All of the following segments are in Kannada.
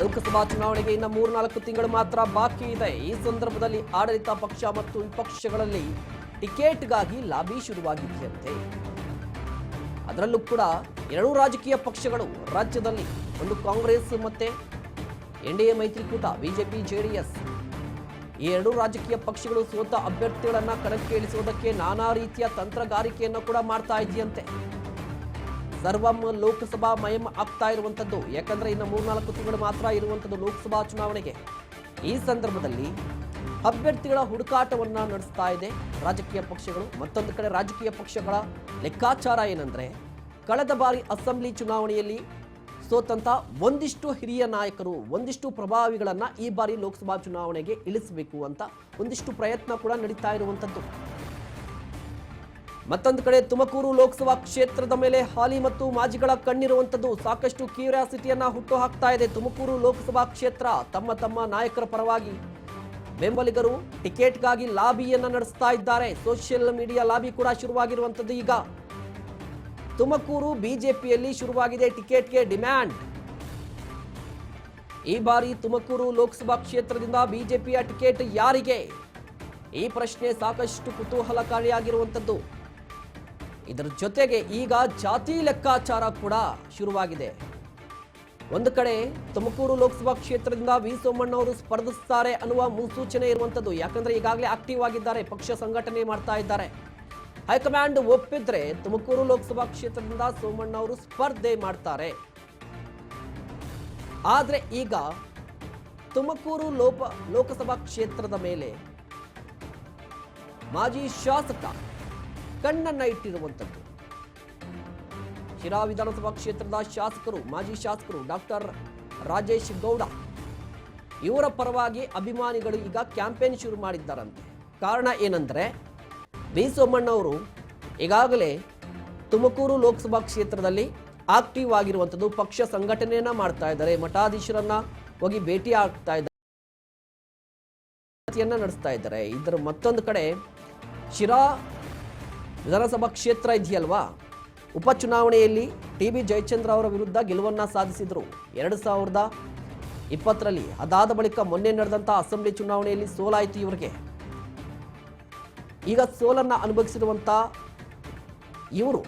ಲೋಕಸಭಾ ಚುನಾವಣೆಗೆ ಇನ್ನು ಮೂರ್ನಾಲ್ಕು ತಿಂಗಳು ಮಾತ್ರ ಬಾಕಿ ಇದೆ. ಈ ಸಂದರ್ಭದಲ್ಲಿ ಆಡಳಿತ ಪಕ್ಷ ಮತ್ತು ವಿಪಕ್ಷಗಳಲ್ಲಿ ಟಿಕೆಟ್ಗಾಗಿ ಲಾಬಿ ಶುರುವಾಗಿದೆಯಂತೆ. ಅದರಲ್ಲೂ ಕೂಡ ಎರಡೂ ರಾಜಕೀಯ ಪಕ್ಷಗಳು ರಾಜ್ಯದಲ್ಲಿ ಒಂದು ಕಾಂಗ್ರೆಸ್ ಮತ್ತೆ ಎನ್ ಡಿ ಎ ಮೈತ್ರಿಕೂಟ, ಬಿಜೆಪಿ ಜೆಡಿಎಸ್ ಈ ಎರಡೂ ರಾಜಕೀಯ ಪಕ್ಷಗಳು ಸೋತ ಅಭ್ಯರ್ಥಿಗಳನ್ನು ಕಣಕ್ಕೆ ಇಳಿಸುವುದಕ್ಕೆ ನಾನಾ ರೀತಿಯ ತಂತ್ರಗಾರಿಕೆಯನ್ನು ಕೂಡ ಮಾಡ್ತಾ ಇದೆಯಂತೆ. ಸರ್ವಂ ಲೋಕಸಭಾ ಮಯಂ ಆಗ್ತಾ ಇರುವಂಥದ್ದು. ಯಾಕಂದ್ರೆ ಇನ್ನು ಮೂರ್ನಾಲ್ಕು ತಿಂಗಳು ಮಾತ್ರ ಇರುವಂಥದ್ದು ಲೋಕಸಭಾ ಚುನಾವಣೆಗೆ. ಈ ಸಂದರ್ಭದಲ್ಲಿ ಅಭ್ಯರ್ಥಿಗಳ ಹುಡುಕಾಟವನ್ನು ನಡೆಸ್ತಾ ಇದೆ ರಾಜಕೀಯ ಪಕ್ಷಗಳು. ಮತ್ತೊಂದು ಕಡೆ ರಾಜಕೀಯ ಪಕ್ಷಗಳ ಲೆಕ್ಕಾಚಾರ ಏನಂದ್ರೆ, ಕಳೆದ ಬಾರಿ ಅಸೆಂಬ್ಲಿ ಚುನಾವಣೆಯಲ್ಲಿ ಸೋತಂಥ ಒಂದಿಷ್ಟು ಹಿರಿಯ ನಾಯಕರು, ಒಂದಿಷ್ಟು ಪ್ರಭಾವಿಗಳನ್ನು ಈ ಬಾರಿ ಲೋಕಸಭಾ ಚುನಾವಣೆಗೆ ಇಳಿಸಬೇಕು ಅಂತ ಒಂದಿಷ್ಟು ಪ್ರಯತ್ನ ಕೂಡ ನಡೀತಾ ಇರುವಂಥದ್ದು. ಮತ್ತೊಂದು ಕಡೆ ತುಮಕೂರು ಲೋಕಸಭಾ ಕ್ಷೇತ್ರದ ಮೇಲೆ ಹಾಲಿ ಮತ್ತು ಮಾಜಿಗಳ ಕಣ್ಣಿರುವಂಥದ್ದು ಸಾಕಷ್ಟು ಕ್ಯೂರಿಯಾಸಿಟಿಯನ್ನ ಹುಟ್ಟು ಹಾಕ್ತಾ ಇದೆ. ತುಮಕೂರು ಲೋಕಸಭಾ ಕ್ಷೇತ್ರ ತಮ್ಮ ತಮ್ಮ ನಾಯಕರ ಪರವಾಗಿ ಬೆಂಬಲಿಗರು ಟಿಕೆಟ್ಗಾಗಿ ಲಾಬಿಯನ್ನ ನಡೆಸ್ತಾ ಇದ್ದಾರೆ. ಸೋಷಿಯಲ್ ಮೀಡಿಯಾ ಲಾಬಿ ಕೂಡ ಶುರುವಾಗಿರುವಂಥದ್ದು ಈಗ. ತುಮಕೂರು ಬಿಜೆಪಿಯಲ್ಲಿ ಶುರುವಾಗಿದೆ ಟಿಕೆಟ್ಗೆ ಡಿಮ್ಯಾಂಡ್. ಈ ಬಾರಿ ತುಮಕೂರು ಲೋಕಸಭಾ ಕ್ಷೇತ್ರದಿಂದ ಬಿಜೆಪಿಯ ಟಿಕೆಟ್ ಯಾರಿಗೆ? ಈ ಪ್ರಶ್ನೆ ಸಾಕಷ್ಟು ಕುತೂಹಲಕಾರಿಯಾಗಿರುವಂಥದ್ದು. ಇದರ ಜೊತೆಗೆ ಈಗ ಜಾತಿ ಲೆಕ್ಕಾಚಾರ ಕೂಡ ಶುರುವಾಗಿದೆ. ಒಂದು ಕಡೆ ತುಮಕೂರು ಲೋಕಸಭಾ ಕ್ಷೇತ್ರದಿಂದ ವಿ ಸೋಮಣ್ಣ ಅವರು ಸ್ಪರ್ಧಿಸುತ್ತಾರೆ ಅನ್ನುವ ಮುನ್ಸೂಚನೆ ಇರುವಂಥದ್ದು. ಯಾಕಂದ್ರೆ ಈಗಾಗಲೇ ಆಕ್ಟಿವ್ ಆಗಿದ್ದಾರೆ, ಪಕ್ಷ ಸಂಘಟನೆ ಮಾಡ್ತಾ ಇದ್ದಾರೆ. ಹೈಕಮಾಂಡ್ ಒಪ್ಪಿದ್ರೆ ತುಮಕೂರು ಲೋಕಸಭಾ ಕ್ಷೇತ್ರದಿಂದ ಸೋಮಣ್ಣ ಅವರು ಸ್ಪರ್ಧೆ ಮಾಡ್ತಾರೆ. ಆದರೆ ಈಗ ತುಮಕೂರು ಲೋಪ, ಲೋಕಸಭಾ ಕ್ಷೇತ್ರದ ಮೇಲೆ ಮಾಜಿ ಶಾಸಕ ಕಣ್ಣನ್ನ ಇಟ್ಟಿರುವಂಥದ್ದು. ಶಿರಾ ವಿಧಾನಸಭಾ ಕ್ಷೇತ್ರದ ಶಾಸಕರು, ಮಾಜಿ ಶಾಸಕರು ಡಾಕ್ಟರ್ ರಾಜೇಶ್ ಗೌಡ ಇವರ ಪರವಾಗಿ ಅಭಿಮಾನಿಗಳು ಈಗ ಕ್ಯಾಂಪೇನ್ ಶುರು ಮಾಡಿದ್ದಾರಂತೆ. ಕಾರಣ ಏನಂದರೆ, ಬಿ ಸೋಮಣ್ಣವರು ಈಗಾಗಲೇ ತುಮಕೂರು ಲೋಕಸಭಾ ಕ್ಷೇತ್ರದಲ್ಲಿ ಆಕ್ಟಿವ್ ಆಗಿರುವಂಥದ್ದು, ಪಕ್ಷ ಸಂಘಟನೆಯನ್ನ ಮಾಡ್ತಾ ಇದ್ದಾರೆ, ಮಠಾಧೀಶರನ್ನ ಹೋಗಿ ಭೇಟಿ ಆಗ್ತಾ ಇದ್ದಾರೆ. ನಡೆಸ್ತಾ ಇದ್ದಾರೆ. ಇದರ ಮತ್ತೊಂದು ಕಡೆ ಶಿರಾ ವಿಧಾನಸಭಾ ಕ್ಷೇತ್ರ ಇದೆಯಲ್ವಾ? ಉಪಚುನಾವಣೆಯಲ್ಲಿ ಟಿ ಬಿ ಜಯಚಂದ್ರ ಅವರ ವಿರುದ್ಧ ಗೆಲುವನ್ನ ಸಾಧಿಸಿದರು. ಎರಡು ಸಾವಿರದ ಇಪ್ಪತ್ತರಲ್ಲಿ ಅದಾದ ಬಳಿಕ ಮೊನ್ನೆ ನಡೆದಂಥ ಅಸೆಂಬ್ಲಿ ಚುನಾವಣೆಯಲ್ಲಿ ಸೋಲಾಯಿತು ಇವರಿಗೆ. ಈಗ ಸೋಲನ್ನ ಅನುಭವಿಸಿರುವಂಥ ಇವರು.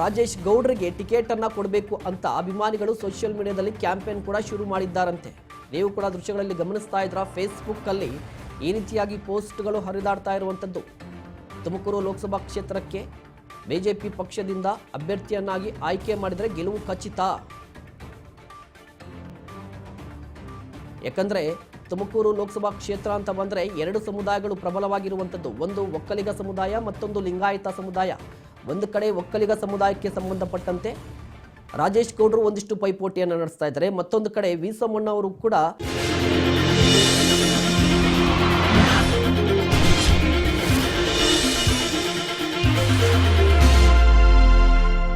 ರಾಜೇಶ್ ಗೌಡ್ರಿಗೆ ಟಿಕೆಟ್ ಅನ್ನ ಕೊಡಬೇಕು ಅಂತ ಅಭಿಮಾನಿಗಳು ಸೋಷಿಯಲ್ ಮೀಡಿಯಾದಲ್ಲಿ ಕ್ಯಾಂಪೇನ್ ಕೂಡ ಶುರು ಮಾಡಿದ್ದಾರಂತೆ. ನೀವು ಕೂಡ ದೃಶ್ಯಗಳಲ್ಲಿ ಗಮನಿಸ್ತಾ ಇದ್ರ ಫೇಸ್ಬುಕ್ ಅಲ್ಲಿ ಈ ರೀತಿಯಾಗಿ ಪೋಸ್ಟ್ಗಳು ಹರಿದಾಡ್ತಾ ಇರುವಂಥದ್ದು. ತುಮಕೂರು ಲೋಕಸಭಾ ಕ್ಷೇತ್ರಕ್ಕೆ ಬಿಜೆಪಿ ಪಕ್ಷದಿಂದ ಅಭ್ಯರ್ಥಿಯನ್ನಾಗಿ ಆಯ್ಕೆ ಮಾಡಿದರೆ ಗೆಲುವು ಖಚಿತ. ಯಾಕಂದರೆ ತುಮಕೂರು ಲೋಕಸಭಾ ಕ್ಷೇತ್ರ ಅಂತ ಬಂದ್ರೆ ಎರಡು ಸಮುದಾಯಗಳು ಪ್ರಬಲವಾಗಿರುವಂಥದ್ದು. ಒಂದು ಒಕ್ಕಲಿಗ ಸಮುದಾಯ, ಮತ್ತೊಂದು ಲಿಂಗಾಯತ ಸಮುದಾಯ. ಒಂದು ಕಡೆ ಒಕ್ಕಲಿಗ ಸಮುದಾಯಕ್ಕೆ ಸಂಬಂಧಪಟ್ಟಂತೆ ರಾಜೇಶ್ ಗೌಡರು ಒಂದಿಷ್ಟು ಪೈಪೋಟಿಯನ್ನು ನಡೆಸ್ತಾ ಇದ್ದಾರೆ. ಮತ್ತೊಂದು ಕಡೆ ವಿ ಸೋಮಣ್ಣ ಅವರು ಕೂಡ